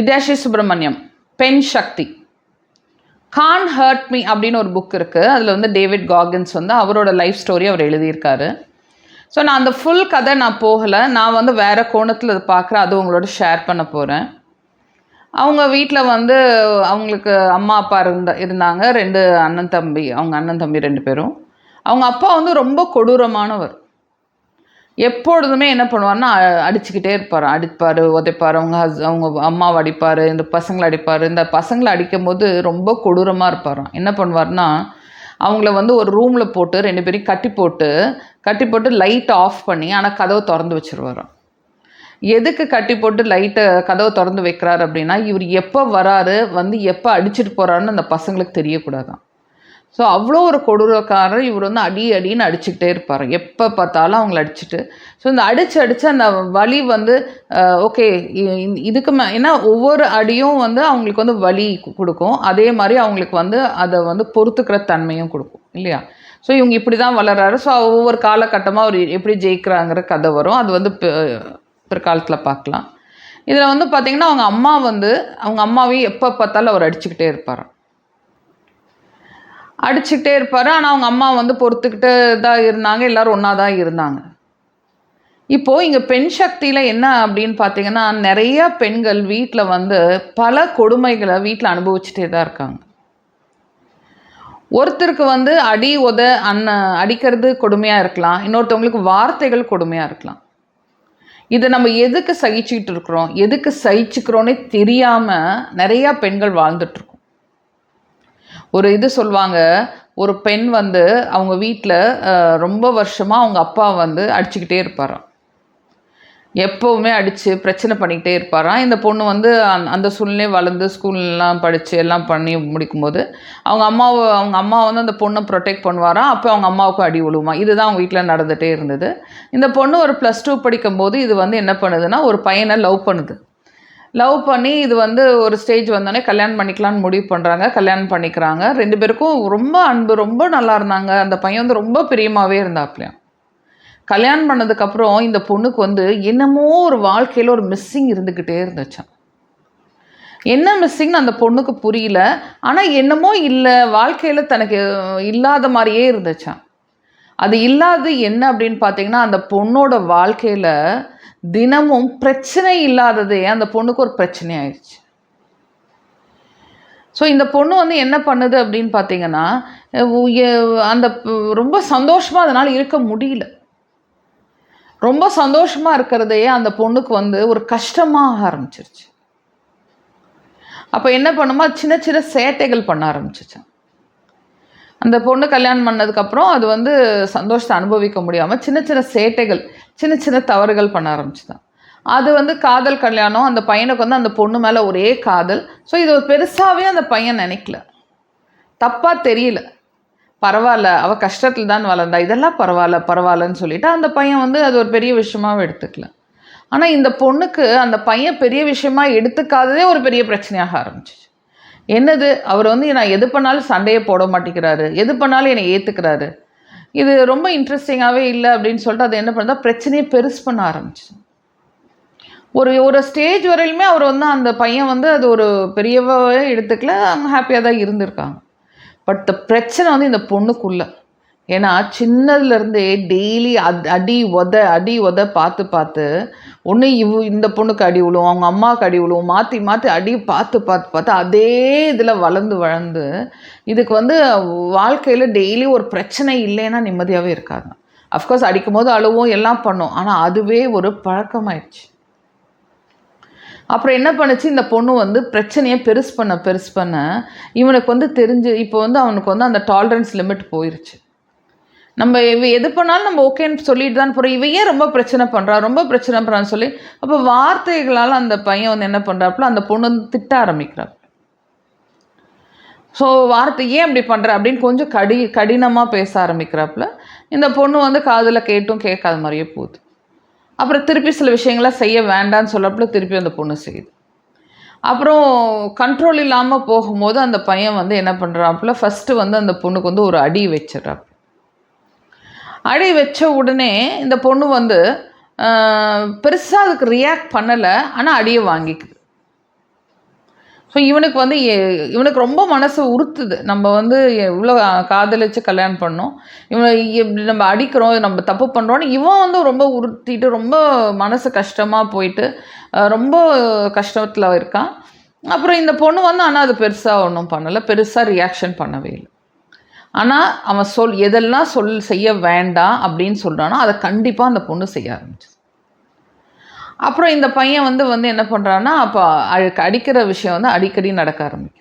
வித்யாஷி சுப்பிரமணியம் பெண் சக்தி. Khan hurt me அப்படின்னு ஒரு புக் இருக்குது அதில் வந்து டேவிட் காகின்ஸ் வந்து அவரோட லைஃப் ஸ்டோரி அவர் எழுதியிருக்காரு. ஸோ நான் அந்த ஃபுல் கதை நான் போகலை. நான் வந்து வேறு கோணத்தில் அதை பார்க்குறேன் அது உங்களோட ஷேர் பண்ண போகிறேன் அவங்க வீட்டில் வந்து அவங்களுக்கு அம்மா அப்பா இருந்த இருந்தாங்க. ரெண்டு அண்ணன் தம்பி அவங்க அண்ணன் தம்பி ரெண்டு பேரும். அவங்க அப்பா வந்து ரொம்ப கொடூரமானவர். எப்பொழுதுமே என்ன பண்ணுவார்னா அடிச்சுக்கிட்டே இருப்பார். அடிப்பார் உதைப்பார் அவங்க ஹஸ் அவங்க அம்மாவை அடிப்பார் இந்த பசங்களை அடிப்பார். இந்த பசங்களை அடிக்கும் போது ரொம்ப கொடூரமாக இருப்பாராம். என்ன பண்ணுவார்னா அவங்கள வந்து ஒரு ரூமில் போட்டு ரெண்டு பேரையும் கட்டி போட்டு கட்டி போட்டு லைட் ஆஃப் பண்ணி ஆனால் கதவை திறந்து வச்சிருவாராம். எதுக்கு கட்டி போட்டு லைட்டை கதவை திறந்து வைக்கிறாரு அப்படின்னா இவர் எப்போ வராரு வந்து எப்போ அடிச்சிட்டு போகிறாருன்னு அந்த பசங்களுக்கு தெரியக்கூடாதான் ஸோ அவ்வளோ ஒரு கொடூரக்காரர் இவர் வந்து அடி அடின்னு அடிச்சுக்கிட்டே இருப்பார். எப்போ பார்த்தாலும் அவங்கள அடிச்சுட்டு. ஸோ இந்த அடிச்சு அடித்து அந்த வலி வந்து ஓகே இதுக்கு மே ஏன்னா ஒவ்வொரு அடியும் வந்து அவங்களுக்கு வந்து வலி கொடுக்கும். அதே மாதிரி அவங்களுக்கு வந்து அதை வந்து பொறுத்துக்கிற தன்மையும் கொடுக்கும் இல்லையா? ஸோ இவங்க இப்படி தான் வளர்றாரு. ஸோ ஒவ்வொரு காலகட்டமாக அவர் எப்படி ஜெயிக்கிறாங்கிற கதை வரும். அது வந்து பிற்காலத்தில் பார்க்கலாம். இதில் வந்து பார்த்திங்கன்னா அவங்க அம்மா வந்து அவங்க அம்மாவையும் எப்போ பார்த்தாலும் அவர் அடிச்சுக்கிட்டே இருப்பாராம். அடிச்சுக்கிட்டே இருப்பார். ஆனால் அவங்க அம்மா வந்து பொறுத்துக்கிட்டு தான் இருந்தாங்க. எல்லாரும் ஒன்றா தான் இருந்தாங்க. இப்போது இங்கே பெண் சக்தியில் என்ன அப்படின்னு பார்த்தீங்கன்னா நிறைய பெண்கள் வீட்டில் வந்து பல கொடுமைகளை வீட்டில் அனுபவிச்சுட்டே தான் இருக்காங்க. ஒருத்தருக்கு வந்து அடி உத அண்ண அடிக்கிறது கொடுமையாக இருக்கலாம். இன்னொருத்தவங்களுக்கு வார்த்தைகள் கொடுமையாக இருக்கலாம். இதை நம்ம எதுக்கு சகிச்சுக்கிட்டு இருக்கிறோம்? எதுக்கு சகிச்சுக்கிறோன்னே தெரியாமல் நிறையா பெண்கள் வாழ்ந்துட்டுருக்கோம் ஒரு இது சொல்லுவாங்க ஒரு பெண் வந்து அவங்க வீட்டில் ரொம்ப வருஷமாக அவங்க அப்பா வந்து அடிச்சுக்கிட்டே இருப்பாராம். எப்போவுமே அடித்து பிரச்சனை பண்ணிக்கிட்டே இருப்பாராம். இந்த பொண்ணு வந்து அந் அந்த சூழ்நிலையே வளர்ந்து ஸ்கூல்லாம் படித்து எல்லாம் பண்ணி முடிக்கும்போது அவங்க அம்மாவை அவங்க அம்மா வந்து அந்த பொண்ணை ப்ரொடெக்ட் பண்ணுவாராம். அப்போ அவங்க அம்மாவுக்கும் அடி விழுவுமா இதுதான் அவங்க வீட்டில் நடந்துகிட்டே இருந்தது. இந்த பொண்ணு ஒரு ப்ளஸ் டூ படிக்கும்போது இது வந்து என்ன பண்ணுதுன்னா ஒரு பையனை லவ் பண்ணுது. லவ் பண்ணி இது வந்து ஒரு ஸ்டேஜ் வந்தோடனே கல்யாணம் பண்ணிக்கலாம்னு முடிவு பண்ணுறாங்க கல்யாணம் பண்ணிக்கிறாங்க. ரெண்டு பேருக்கும் ரொம்ப அன்பு ரொம்ப நல்லா இருந்தாங்க. அந்த பையன் வந்து ரொம்ப பிரியமாகவே இருந்தாப்லையாம் கல்யாணம் பண்ணதுக்கப்புறம் இந்த பொண்ணுக்கு வந்து என்னமோ ஒரு வாழ்க்கையில் ஒரு மிஸ்ஸிங் இருந்துக்கிட்டே இருந்துச்சான் என்ன மிஸ்ஸிங்னு அந்த பொண்ணுக்கு புரியல. ஆனால் என்னமோ இல்லை வாழ்க்கையில் தனக்கு இல்லாத மாதிரியே இருந்துச்சான் அது இல்லாது என்ன அப்படின்னு பார்த்தீங்கன்னா அந்த பொண்ணோட வாழ்க்கையில் தினமும் பிரச்சனை இல்லாததே அந்த பொண்ணுக்கு ஒரு பிரச்சனை ஆயிடுச்சு. ஸோ இந்த பொண்ணு வந்து என்ன பண்ணுது அப்படின்னு பார்த்தீங்கன்னா அந்த ரொம்ப சந்தோஷமாக அதனால் இருக்க முடியல. ரொம்ப சந்தோஷமாக இருக்கிறதையே அந்த பொண்ணுக்கு வந்து ஒரு கஷ்டமாக ஆரம்பிச்சிருச்சு. அப்போ என்ன பண்ணுமா? சின்ன சின்ன சேட்டைகள் பண்ண ஆரம்பிச்சிச்சான். அந்த பொண்ணு கல்யாணம் பண்ணதுக்கப்புறம் அது வந்து சந்தோஷத்தை அனுபவிக்க முடியாமல் சின்ன சின்ன சேட்டைகள் சின்ன சின்ன தவறுகள் பண்ண ஆரம்பிச்சுதான். அது வந்து காதல் கல்யாணம் அந்த பையனுக்கு வந்து அந்த பொண்ணு மேலே ஒரே காதல். ஸோ இது ஒரு பெருசாகவே அந்த பையன் நினைக்கல. தப்பாக தெரியல. பரவாயில்ல அவள் கஷ்டத்தில் தான் வளர்ந்தா இதெல்லாம் பரவாயில்ல பரவாயில்லன்னு சொல்லிட்டு அந்த பையன் வந்து அது ஒரு பெரிய விஷயமாகவும் எடுத்துக்கல. ஆனால் இந்த பொண்ணுக்கு அந்த பையன் பெரிய விஷயமா எடுத்துக்காததே ஒரு பெரிய பிரச்சனையாக ஆரம்பிச்சிச்சு. என்னது? அவர் வந்து நான் எது பண்ணாலும் சண்டையை போட மாட்டேங்கிறாரு. எது பண்ணாலும் என்னை ஏற்றுக்கிறாரு இது ரொம்ப இன்ட்ரெஸ்டிங்காகவே இல்லை அப்படின்னு சொல்லிட்டு அது என்ன பண்ணுறா பிரச்சனையை பெருசு பண்ண ஆரம்பிச்சு ஒரு ஒரு ஸ்டேஜ் வரையிலுமே அவர் வந்து அந்த பையன் வந்து அது ஒரு பெரியவே எடுத்துக்கல அவங்க ஹாப்பியாக தான் இருந்திருக்காங்க. பட் பிரச்சனை வந்து இந்த பொண்ணுக்குள்ளே. ஏன்னா சின்னதுலேருந்தே டெய்லி அத் அடி உத அடி உத பார்த்து பார்த்து ஒன்று இவ் இந்த பொண்ணுக்கு அடி விழுவும் அவங்க அம்மாவுக்கு அடி விழுவும் மாற்றி மாற்றி அடி பார்த்து பார்த்து பார்த்து அதே இதில் வளர்ந்து வளர்ந்து இதுக்கு வந்து வாழ்க்கையில் டெய்லி ஒரு பிரச்சனை இல்லைன்னா நிம்மதியாகவே இருக்காது. அஃப்கோர்ஸ் அடிக்கும் போது அழுவும் எல்லாம் பண்ணும். ஆனால் அதுவே ஒரு பழக்கமாயிடுச்சு. அப்புறம் என்ன பண்ணுச்சு? இந்த பொண்ணு வந்து பிரச்சனையை பெருசு பண்ண பெருசு பண்ண இவனுக்கு வந்து தெரிஞ்சு இப்போ வந்து அவனுக்கு வந்து அந்த டாலரன்ஸ் லிமிட் போயிடுச்சு நம்ம எது பண்ணாலும் நம்ம ஓகேன்னு சொல்லிட்டு தான் போகிறோம் இவ ஏன் ரொம்ப பிரச்சனை பண்ணுறா ரொம்ப பிரச்சனை பண்ணுறான்னு சொல்லி அப்போ வார்த்தைகளால் அந்த பையன் வந்து என்ன பண்ணுறாப்புல அந்த பொண்ணு வந்து திட்ட ஆரம்பிக்கிறாள் ஸோ வார்த்தை ஏன் அப்படி பண்ணுற அப்படின்னு கொஞ்சம் கடி கடினமாக பேச ஆரம்பிக்கிறாப்புல. இந்த பொண்ணு வந்து காதில் கேட்டும் கேட்காத மாதிரியே போகுது. அப்புறம் திருப்பி சில விஷயங்களை செய்ய வேண்டாம்னு சொல்லப்பல திருப்பி அந்த பொண்ணு செய்யுது. அப்புறம் கண்ட்ரோல் இல்லாமல் போகும்போது அந்த பையன் வந்து என்ன பண்ணுறாப்புல ஃபஸ்ட்டு வந்து அந்த பொண்ணுக்கு வந்து ஒரு அடி வச்சிடறாப்புல. அடி வச்ச உடனே இந்த பொண்ணு வந்து பெருசாக அதுக்கு ரியாக்ட் பண்ணலை ஆனால் அடியை வாங்கிக்குது. ஸோ இவனுக்கு வந்து எ- இவனுக்கு ரொம்ப மனசு உறுத்துது. நம்ம வந்து இவ்வளோ காதலிச்சு கல்யாணம் பண்ணோம். இவனை எப்படி நம்ம அடிக்கிறோம் நம்ம தப்பு பண்ணுறோன்னு இவன் வந்து ரொம்ப உறுத்திட்டு ரொம்ப மனசு கஷ்டமாக போயிட்டு ரொம்ப கஷ்டத்தில் இருக்கான். அப்புறம் இந்த பொண்ணு வந்து ஆனால் அது பெருசாக ஒன்றும் பண்ணலை. பெருசாக ரியாக்ஷன் பண்ணவே இல்லை. ஆனால் அவன் சொல் எதெல்லாம் சொல் செய்ய வேண்டாம் அப்படின்னு சொல்கிறானோ அதை கண்டிப்பாக அந்த பொண்ணு செய்ய ஆரம்பிச்சு அப்புறம் இந்த பையன் வந்து வந்து என்ன பண்ணுறான்னா அப்போ அழுக்கு அடிக்கிற விஷயம் வந்து அடிக்கடி நடக்க ஆரம்பிக்குது.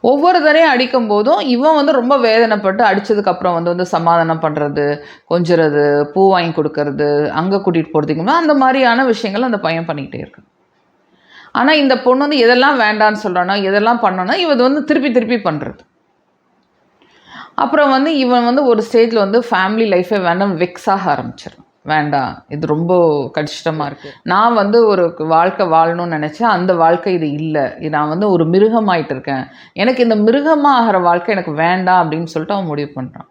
ஒவ்வொரு தடையும் அடிக்கும் போதும் இவன் வந்து ரொம்ப வேதனைப்பட்டு அடித்ததுக்கப்புறம் வந்து வந்து சமாதானம் பண்ணுறது கொஞ்சிறது பூ வாங்கி கொடுக்கறது அங்கே கூட்டிகிட்டு போகிறதுக்குமே அந்த மாதிரியான விஷயங்கள் அந்த பையன் பண்ணிக்கிட்டே இருக்கு ஆனால் இந்த பொண்ணு வந்து எதெல்லாம் வேண்டான்னு சொல்கிறானோ எதெல்லாம் பண்ணோன்னா இவன் வந்து திருப்பி திருப்பி பண்ணுறது அப்புறம் வந்து இவன் வந்து ஒரு ஸ்டேஜில் வந்து ஃபேமிலி லைஃபே வேண்டாம் வெக்ஸ் ஆக ஆரம்பிச்சிடும் வேண்டாம். இது ரொம்ப கஷ்டமாக இருக்குது நான் வந்து ஒரு வாழ்க்கை வாழணும்னு நினச்சேன். அந்த வாழ்க்கை இது இல்லை. இது நான் வந்து ஒரு மிருகமாயிட்டு இருக்கேன். எனக்கு இந்த மிருகமாக ஆகிற வாழ்க்கை எனக்கு வேண்டாம் அப்படின்னு சொல்லிட்டு அவன் முடிவு பண்ணுறான்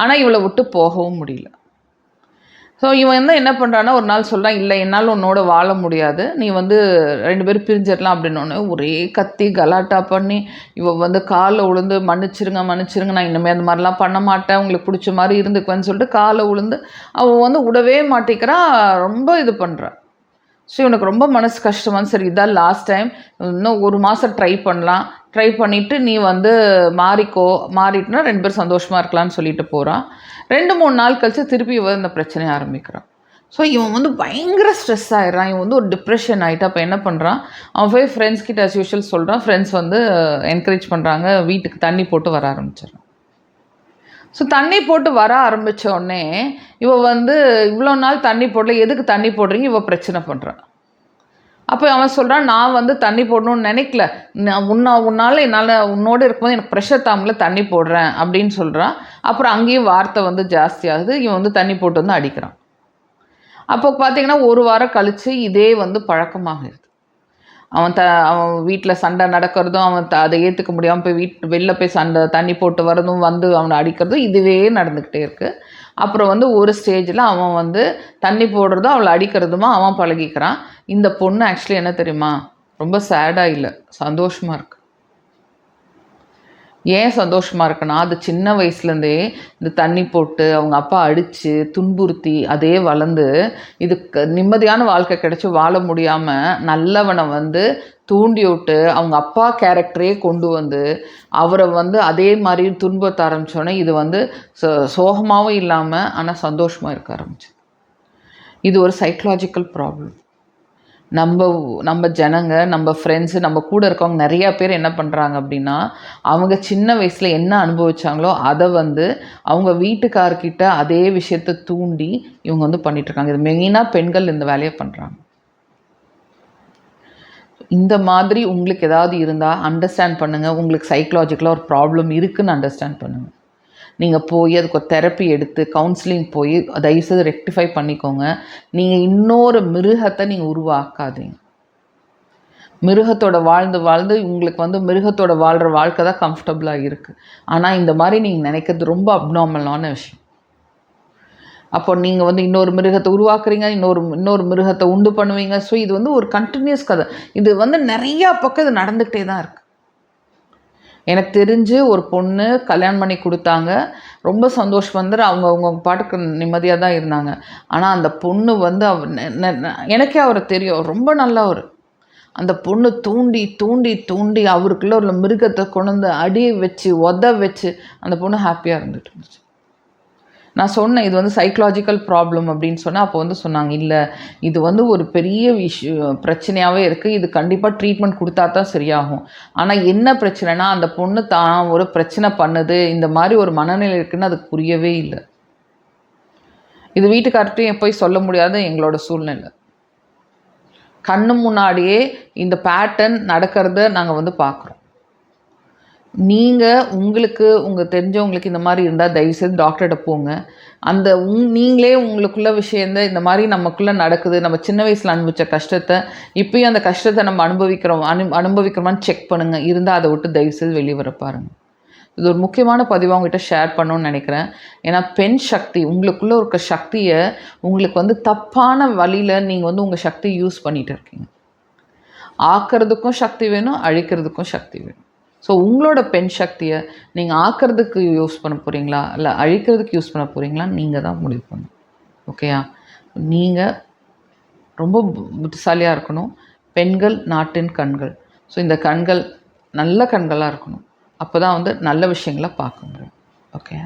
ஆனால் இவளை விட்டு போகவும் முடியல. ஸோ இவன் வந்து என்ன பண்ணுறான்னா ஒரு நாள் சொல்கிறான் இல்லை என்னால் உன்னோட வாழ முடியாது. நீ வந்து ரெண்டு பேரும் பிரிஞ்சிடலாம் அப்படின்னு ஒரே கத்தி கலாட்டா பண்ணி இவ வந்து காலில் உளுந்து மன்னிச்சிருங்க மன்னிச்சிருங்க நான் இனிமேல் அந்த மாதிரிலாம் பண்ண மாட்டேன். உங்களுக்கு பிடிச்ச மாதிரி இருந்துக்குவேன்னு சொல்லிட்டு காலை உளுந்து அவன் வந்து விடவே மாட்டேங்கிறா. ரொம்ப இது பண்ணுறான் ஸோ இவனுக்கு ரொம்ப மனசு கஷ்டமாக சரி இதான் லாஸ்ட் டைம் இன்னும் ஒரு மாதம் ட்ரை பண்ணலாம். ட்ரை பண்ணிவிட்டு நீ வந்து மாறிக்கோ மாறிட்டுனா ரெண்டு பேரும் சந்தோஷமாக இருக்கலாம்னு சொல்லிட்டு போகிறான் ரெண்டு மூணு நாள் கழித்து திருப்பி இவன் இந்த பிரச்சனையை ஆரம்பிக்கிறான். ஸோ இவன் வந்து பயங்கர ஸ்ட்ரெஸ் ஆகிடறான் இவன் வந்து ஒரு டிப்ரெஷன் ஆகிட்டு அப்போ என்ன பண்ணுறான் அவன் போய் ஃப்ரெண்ட்ஸ் கிட்ட அஸ் யூஷுவல் சொல்கிறான் ஃப்ரெண்ட்ஸ் வந்து என்கரேஜ் பண்ணுறாங்க வீட்டுக்கு தண்ணி போட்டு வர ஆரம்பிச்சிடுறான். ஸோ தண்ணி போட்டு வர ஆரம்பிச்ச உடனே இவள் வந்து இவ்வளோ நாள் தண்ணி போடல. எதுக்கு தண்ணி போடுறீங்க? இவள் பிரச்சனை பண்ணுறான் அப்போ அவன் சொல்கிறான் நான் வந்து தண்ணி போடணும்னு நினைக்கல. நான் உன்னா உன்னால் என்னால் உன்னோடு இருக்கும்போது எனக்கு ப்ரெஷர் தாமில் தண்ணி போடுறேன் அப்படின்னு சொல்கிறான் அப்புறம் அங்கேயும் வார்த்தை வந்து ஜாஸ்தியாகுது இவன் வந்து தண்ணி போட்டு வந்து அடிக்கிறான். அப்போ பார்த்தீங்கன்னா ஒரு வாரம் கழித்து இதே வந்து பழக்கமாகிடுது அவன் த அவன் வீட்டில் சண்டை நடக்கிறதும் அவன் த அதை ஏற்றுக்க முடியாமல் போய் வீட் வெளில போய் சண்டை தண்ணி போட்டு வரதும் வந்து அவனை அடிக்கிறதும் இதுவே நடந்துக்கிட்டே இருக்குது அப்புறம் வந்து ஒரு ஸ்டேஜில் அவன் வந்து தண்ணி போடுறதும் அவளை அடிக்கிறதுமா அவன் பழகிக்கிறான். இந்த பொண்ணு ஆக்சுவலி என்ன தெரியுமா? ரொம்ப சேடாக இல்லை. சந்தோஷமாக இருக்கு. ஏன் சந்தோஷமாக இருக்குன்னா அது சின்ன வயசுலேருந்தே இந்த தண்ணி போட்டு அவங்க அப்பா அடித்து துன்புறுத்தி அதே வளர்ந்து இதுக்கு நிம்மதியான வாழ்க்கை கிடச்சி வாழ முடியாமல் நல்லவனை வந்து தூண்டி விட்டு அவங்க அப்பா கேரக்டரே கொண்டு வந்து அவரை வந்து அதே மாதிரி துன்பத்த ஆரம்பித்தோடனே இது வந்து சோ- இல்லாமல் ஆனால் சந்தோஷமாக இருக்க ஆரம்பிச்சு இது ஒரு சைக்கலாஜிக்கல் ப்ராப்ளம் நம்ம நம்ம ஜனங்க நம்ம ஃப்ரெண்ட்ஸு நம்ம கூட இருக்கவங்க நிறையா பேர் என்ன பண்ணுறாங்க அப்படின்னா அவங்க சின்ன வயசில் என்ன அனுபவிச்சாங்களோ அதை வந்து அவங்க வீட்டுக்காரர்கிட்ட அதே விஷயத்தை தூண்டி இவங்க வந்து பண்ணிகிட்ருக்காங்க இருக்காங்க. இது மெயினாக பெண்கள் இந்த வேலையை பண்ணுறாங்க இந்த மாதிரி உங்களுக்கு ஏதாவது இருந்தால் அண்டர்ஸ்டாண்ட் பண்ணுங்கள் உங்களுக்கு சைக்கலாஜிக்கலாக ஒரு ப்ராப்ளம் இருக்குதுன்னு அண்டர்ஸ்டாண்ட் பண்ணுங்கள் நீங்கள் போய் அதுக்கு ஒரு தெரப்பி எடுத்து கவுன்சிலிங் போய் தயவுசெய்து ரெக்டிஃபை பண்ணிக்கோங்க. நீங்கள் இன்னொரு மிருகத்தை நீங்கள் உருவாக்காதீங்க. மிருகத்தோட வாழ்ந்து வாழ்ந்து உங்களுக்கு வந்து மிருகத்தோட வாழ்கிற வாழ்க்கை தான் கம்ஃபர்டபுளாக இருக்குது ஆனால் இந்த மாதிரி நீங்கள் நினைக்கிறது ரொம்ப அப்நார்மலான விஷயம். அப்போ நீங்கள் வந்து இன்னொரு மிருகத்தை உருவாக்குறீங்க இன்னொரு இன்னொரு மிருகத்தை உண்டு பண்ணுவீங்க. ஸோ இது வந்து ஒரு கண்டினியூஸ் கதை. இது வந்து நிறையா பக்கம் இது நடந்துக்கிட்டே தான் இருக்குது எனக்கு தெரிஞ்சு ஒரு பொண்ணு கல்யாணம் பண்ணி கொடுத்தாங்க. ரொம்ப சந்தோஷம் வந்து அவங்க அவங்க பாட்டுக்கு நிம்மதியாக தான் இருந்தாங்க. ஆனால் அந்த பொண்ணு வந்து அவ எனக்கே அவரை தெரியும். ரொம்ப நல்லவர். அந்த பொண்ணு தூண்டி தூண்டி தூண்டி அவருக்குள்ளே உள்ள மிருகத்தை கொண்டு வந்து அடி வச்சு உத வச்சு அந்த பொண்ணு ஹாப்பியாக இருந்துட்டு இருந்துச்சு. நான் சொன்னேன் இது வந்து சைக்கலாஜிக்கல் ப்ராப்ளம் அப்படின்னு சொன்னால் அப்போ வந்து சொன்னாங்க இல்லை இது வந்து ஒரு பெரிய விஷய பிரச்சனையாகவே இருக்குது இது கண்டிப்பாக ட்ரீட்மெண்ட் கொடுத்தா தான் சரியாகும். ஆனால் என்ன பிரச்சனைனா அந்த பொண்ணு தான் ஒரு பிரச்சனை பண்ணுது. இந்த மாதிரி ஒரு மனநிலை இருக்குன்னு அதுக்கு புரியவே இல்லை. இது வீட்டுக்கார்ட்டையும் போய் சொல்ல முடியாத எங்களோட சூழ்நிலை. கண்ணு முன்னாடியே இந்த பேட்டர்ன் நடக்கிறத நாங்கள் வந்து பார்க்குறோம் நீங்கள் உங்களுக்கு உங்கள் தெரிஞ்சவங்களுக்கு இந்த மாதிரி இருந்தால் தயவுசெய்து டாக்டர்கிட்ட போங்க. அந்த உங் நீங்களே உங்களுக்குள்ள விஷயந்த இந்த மாதிரி நமக்குள்ளே நடக்குது. நம்ம சின்ன வயசில் அனுபவித்த கஷ்டத்தை இப்பயும் அந்த கஷ்டத்தை நம்ம அனுபவிக்கிறோம். அனு அனுபவிக்கிறோமான்னு செக் பண்ணுங்கள் இருந்தால் அதை விட்டு தயவுசெய்து வெளியே வர பாருங்கள் இது ஒரு முக்கியமான பதிவாக உங்ககிட்ட ஷேர் பண்ணணும்னு நினைக்கிறேன். ஏன்னா பெண் சக்தி உங்களுக்குள்ளே இருக்க சக்தியை உங்களுக்கு வந்து தப்பான வழியில் நீங்கள் வந்து உங்கள் சக்தியை யூஸ் பண்ணிகிட்டு இருக்கீங்க. ஆக்கிறதுக்கும் சக்தி வேணும் அழிக்கிறதுக்கும் சக்தி வேணும். ஸோ உங்களோட பெண் சக்தியை நீங்கள் ஆக்கிறதுக்கு யூஸ் பண்ண போகிறீங்களா இல்லை அழிக்கிறதுக்கு யூஸ் பண்ண போகிறீங்களா நீங்கள் தான் முடிவு பண்ணணும். ஓகேயா நீங்கள் ரொம்ப பு- புத்திசாலியாக இருக்கணும். பெண்கள் நாட்டின் கண்கள். ஸோ இந்த கண்கள் நல்ல கண்களாக இருக்கணும். அப்போ தான் வந்து நல்ல விஷயங்களை பார்க்க முடியும். ஓகே